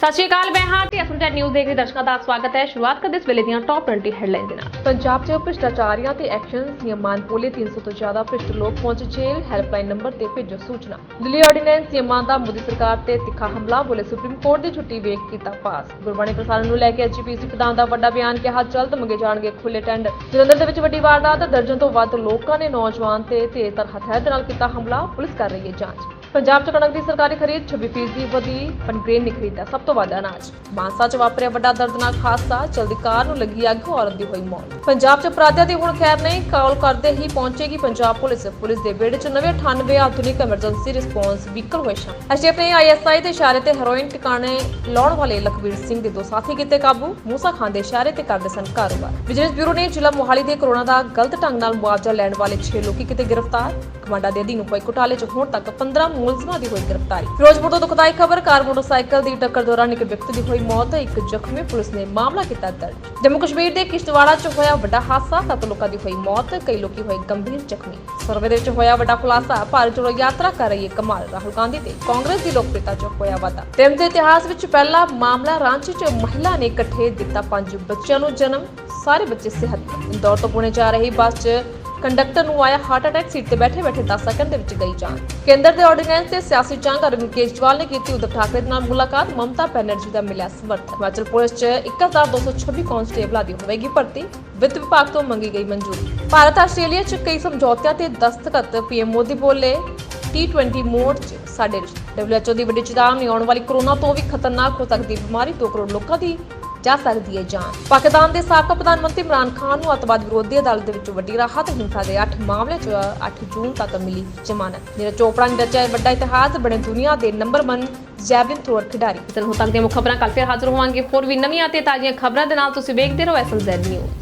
ਸਤਿ ਸ਼੍ਰੀ ਅਕਾਲ, ਮੈਂ ਹਾਂ ਤੇ ਅਸਮਟੈਟ ਨਿਊਜ਼ ਦੇਖ ਰਹੇ ਦਰਸ਼ਕਾਂ ਦਾ ਸਵਾਗਤ ਹੈ। ਸ਼ੁਰੂਆਤ ਕਰਦੇ ਇਸ ਵੇਲੇ ਦੀਆਂ ਟੌਪ 20 ਹੈਡਲਾਈਨ ਦੇ ਨਾਲ। ਪੰਜਾਬ 'ਚ ਭ੍ਰਿਸ਼ਟਾਚਾਰੀਆਂ ਤੇ ਐਕਸ਼ਨ ਨਿਯਮਾਨ ਪੋਲੇ 300 ਤੋਂ ਜ਼ਿਆਦਾ ਭ੍ਰਿਸ਼ਟ ਲੋਕ ਪਹੁੰਚ ਜੇਲ੍ਹ। ਹੈਲਪਲਾਈਨ ਨੰਬਰ ਤੇ ਭੇਜੋ ਸੂਚਨਾ। ਦਿੱਲੀ ਆਰਡੀਨੈਂਸ ਨਿਯਮਾਂ ਦਾ ਮੋਦੀ ਸਰਕਾਰ ਤੇ ਤਿੱਖਾ ਹਮਲਾ, ਬੋਲੇ ਸੁਪਰੀਮ ਕੋਰਟ ਦੀ ਛੁੱਟੀ ਵੇਖ ਕੀਤਾ ਪਾਸ। ਗੁਰਬਾਣੀ ਪ੍ਰਸਾਰਣ ਨੂੰ ਲੈ ਕੇ ਐਚਪੀਸੀ ਪ੍ਰਧਾਨ ਦਾ ਵੱਡਾ ਬਿਆਨ ਕਿਹਾ, ਜਲਦ ਮੰਗੇ ਜਾਣਗੇ ਖੁੱਲੇ ਟੈਂਡਰ ਜਲੰਧਰ ਦੇ ਵਿੱਚ ਵੱਡੀ ਵਾਰਦਾਤ, ਦਰਜਨ ਤੋਂ ਵੱਧ ਲੋਕਾਂ ਨੇ ਨੌਜਵਾਨ ਤੇ ਤੇਜ਼ਤਰ ਹਥਿਆਰ ਦੇ ਨਾਲ ਕੀਤਾ ਹਮਲਾ। ਪੁਲਿਸ ਕਰ ਰਹੀ ਹੈ ਜਾਂਚ। ਪੰਜਾਬ 'ਚ ਕਣਕ ਦੀ ਸਰਕਾਰੀ ਖਰੀਦ 26% ਵਧੀ ਪਨਗ੍ਰੇਨ ਨੇ ਖਰੀਦਾ ਸਭ ਤੋਂ ਵੱਧ ਅਨਾਜ। ਮਾਨਸਾ 'ਚ ਵਾਪਰਿਆ ਵੱਡਾ ਦਰਦਨਾਕ ਹਾਦਸਾ, ਚਲਦੀ ਕਾਰ ਨੂੰ ਲੱਗੀ ਅੱਗ, ਔਰਤ ਦੀ ਹੋਈ ਮੌਤ। ਪੰਜਾਬ 'ਚ ਅਪਰਾਧੀਆਂ ਦੀ ਹੁਣ ਖੈਰ ਨਹੀਂ, ਕਾਲ ਕਰਦੇ ਹੀ ਪਹੁੰਚੇਗੀ ਪੰਜਾਬ ਪੁਲਿਸ। ਪੁਲਿਸ ਦੇ ਵਿਹੜੇ 'ਚ ਨਵੇਂ 98 ਆਧੁਨਿਕ ਐਮਰਜੈਂਸੀ ਰਿਸਪੌਂਸ ਵਹੀਕਲ ਹੋਏ ਸ਼ਾਮਲ ਐਸਟੀਐਫ ਨੇ ਆਈਐਸਆਈ ਦੇ ਇਸ਼ਾਰੇ ਤੇ ਹੈਰੋਇਨ ਟਿਕਾਣੇ ਲਾਉਣ ਵਾਲੇ ਲਖਵੀਰ ਸਿੰਘ ਦੇ ਦੋ ਸਾਥੀ ਕੀਤੇ ਕਾਬੂ। ਮੂਸਾ ਖਾਨ ਦੇ ਇਸ਼ਾਰੇ ਤੇ ਕਰਦੇ ਸਨ ਕਾਰੋਬਾਰ। ਵਿਜੀਲੈਂਸ ਬਿਊਰੋ ਨੇ ਜ਼ਿਲ੍ਹਾ ਮੋਹਾਲੀ ਦੇ ਕਰੋਨਾ ਦਾ ਗਲਤ ਢੰਗ ਨਾਲ ਮੁਆਵਜ਼ਾ ਲੈਣ ਵਾਲੇ 6 ਲੋਕੀ ਕੀਤੇ ਗ੍ਰਿਫਤਾਰ। ਕਮਾਂਡਾ ਦੇ ਅਧੀਨ ਹੋਏ ਘੁਟਾਲੇ 'ਚ ਹੁਣ ਤੱਕ 15 ਮੁਲਜ਼ਮਾਂ ਦੀ ਹੋਈ ਗ੍ਰਿਫਤਾਰੀ। ਫਿਰੋਜ਼ਪੁਰ ਤੋਂ ਦੁਖਦਾਈ ਖਬਰ, ਕਾਰ ਮੋਟਰਸਾਈਕਲ ਦੀ ਟੱਕਰ ਦੌਰਾਨ ਇੱਕ ਵਿਅਕਤੀ ਦੀ ਹੋਈ ਮੌਤ, ਇੱਕ ਜ਼ਖਮੀ ਪੁਲਿਸ ਨੇ ਮਾਮਲਾ ਕੀਤਾ ਦਰਜ। ਜੰਮੂ ਕਸ਼ਮੀਰ ਦੇ ਕਿਸ਼ਤਵਾੜਾ 'ਚ ਹੋਇਆ ਵੱਡਾ ਹਾਦਸਾ, ਸੱਤ ਲੋਕਾਂ ਦੀ ਹੋਈ ਮੌਤ, ਕਈ ਲੋਕੀ ਹੋਏ ਗੰਭੀਰ ਜ਼ਖਮੀ। ਸਰਵੇ ਦੇ ਵਿੱਚ ਹੋਇਆ ਵੱਡਾ ਖੁਲਾਸਾ ਭਾਰਤ ਜੋੜੋ ਯਾਤਰਾ ਕਰ ਰਹੀ ਹੈ ਕਮਾਲ, ਰਾਹੁਲ ਗਾਂਧੀ ਤੇ ਕਾਂਗਰਸ ਦੀ ਲੋਕਪ੍ਰਿਯਤਾ 'ਚ ਹੋਇਆ ਵਾਧਾ। ਟੀਮ ਦੇ ਇਤਿਹਾਸ ਵਿੱਚ ਪਹਿਲਾ ਮਾਮਲਾ ਰਾਂਚੀ 'ਚ ਮਹਿਲਾ ਨੇ ਇਕੱਠੇ ਦਿੱਤਾ ਪੰਜ ਬੱਚਿਆਂ ਨੂੰ ਜਨਮ, ਸਾਰੇ ਬੱਚੇ ਸਿਹਤ ਇੰਦੌਰ ਤੋਂ ਪੁਣੇ ਜਾ ਰਹੀ ਬੱਸ 'ਚ ਕੰਡਕਟਰ ਨੂੰ ਆਇਆ ਹਾਰਟ ਅਟੈਕ ਸੀਟ ਤੇ ਬੈਠੇ ਬੈਠੇ 10 ਸੈਕਿੰਡ ਦੇ ਵਿੱਚ ਗਈ ਜਾਨ। ਕੇਂਦਰ ਦੇ ਆਰਡੀਨੈਂਸ ਤੇ ਸਿਆਸੀ ਜੰਗ ਅਰਵਿੰਦ ਕੇਜਰੀਵਾਲ ਨੇ ਕੀਤੀ ਉद्धਵ ਠਾਕਰੇ ਦੇ ਨਾਲ ਮੁਲਾਕਾਤ, ਮਮਤਾ ਬੈਨਰਜੀ ਦਾ ਮਿਲਿਆ ਸਮਰਥਨ। ਹਿਮਾਚਲ ਪੁਲਿਸ 'ਚ 1226 ਕਾਂਸਟੇਬਲਾਂ ਦੀ ਹੋਵੇਗੀ ਭਰਤੀ। ਵਿੱਤ ਵਿਭਾਗ ਤੋਂ ਮੰਗੀ ਗਈ ਮਨਜ਼ੂਰੀ। ਭਾਰਤ ਆਸਟ੍ਰੇਲੀਆ 'ਚ ਕਈ ਸਮਝੌਤਿਆਂ ਤੇ ਦਸਤਖਤ ਪੀਐਮ ਮੋਦੀ ਬੋਲੇ। T20 ਮੋਡ 'ਚ ਸਾਡੇ WHO ਦੀ ਵੱਡੀ ਚੇਤਾਵਨੀ ਆਉਣ ਵਾਲੀ ਕੋਰੋਨਾ ਤੋਂ ਵੀ ਖਤਰਨਾਕ ਹੋ ਸਕਦੀ ਬਿਮਾਰੀ 2 ਕਰੋੜ ਲੋਕਾਂ ਦੀ ਜਾ ਸਕਦੀ ਹੈ ਜਾਨ। ਪਾਕਿਸਤਾਨ ਦੇ ਸਾਬਕਾ ਪ੍ਰਧਾਨ ਮੰਤਰੀ ਇਮਰਾਨ ਖਾਨ ਨੂੰ ਅਤਵਾਦ ਵਿਰੋਧੀ ਅਦਾਲਤ ਦੇ ਵਿੱਚ ਵੱਡੀ ਰਾਹਤ ਹਿੰਸਾ ਦੇ 8 ਮਾਮਲੇ 'ਚ 8 ਜੂਨ ਤੱਕ ਮਿਲੀ ਜ਼ਮਾਨਤ। ਨੀਰਜ ਚੋਪੜਾ ਨੇ ਰਚਿਆ ਵੱਡਾ ਇਤਿਹਾਸ ਬਣੇ ਦੁਨੀਆ ਦੇ ਨੰਬਰ 1 ਜੈਵਲਿਨ ਥਰੋਅਰ ਖਿਡਾਰੀ। ਇਤਨ ਹੋ ਤੱਕ ਦੀਆਂ ਮੁੱਖ ਖਬਰਾਂ ਕੱਲ ਫਿਰ ਹਾਜ਼ਰ ਹੋਵਾਂਗੇ। ਹੋਰ ਵੀ ਨਵੀਆਂ ਤੇ ਤਾਜ਼ੀਆਂ ਖਬਰਾਂ ਦੇ ਨਾਲ ਤੁਸੀਂ ਵੇਖਦੇ ਰਹੋ ਐਸਐਮਜ਼ੈਡ ਨਿਊਜ਼